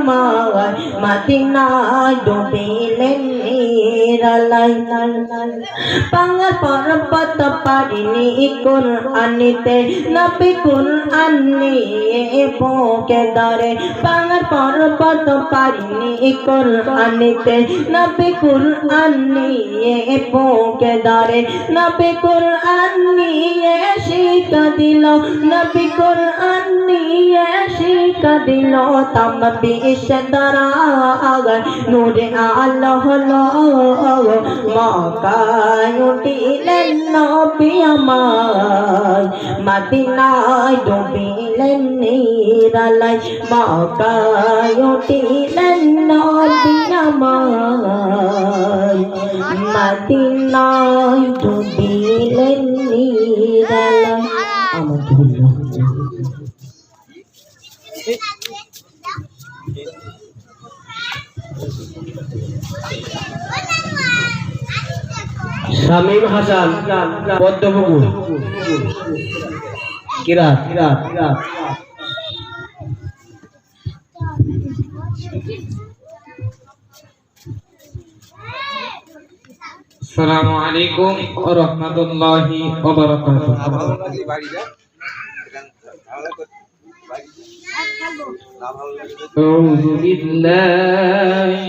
আমার মদিনায় ডুবিলেন। নিরালাই পাঙ্গার পর্বত পারিনি কোরআনিতে নবী কোরআন নিয়ে বুকে ধরে পাঙ্গার পর্বত পারিনি কোরআনিতে নবী কোরআন নিয়ে বুকে ধরে নবী কোরআন নিয়ে শিক্ষা দিল নবী কোরআন নিয়ে শিক্ষা দিল তাম বিশ দ্বারা নূরে আলো হলো মকায় উঠিলেন নবী আমার মদিনায় ডুবিলেন নিরালাই মকায় উঠিলেন নবী ডুবিলেন নিরালাই আমার শামীম হাসান পদ্মপুকুর কিরাত কিরাত কিরাত আসসালামু আলাইকুম ওয়া রাহমাতুল্লাহি ওয়া বারাকাতুহু أعوذ بالله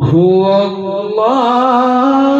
هو الله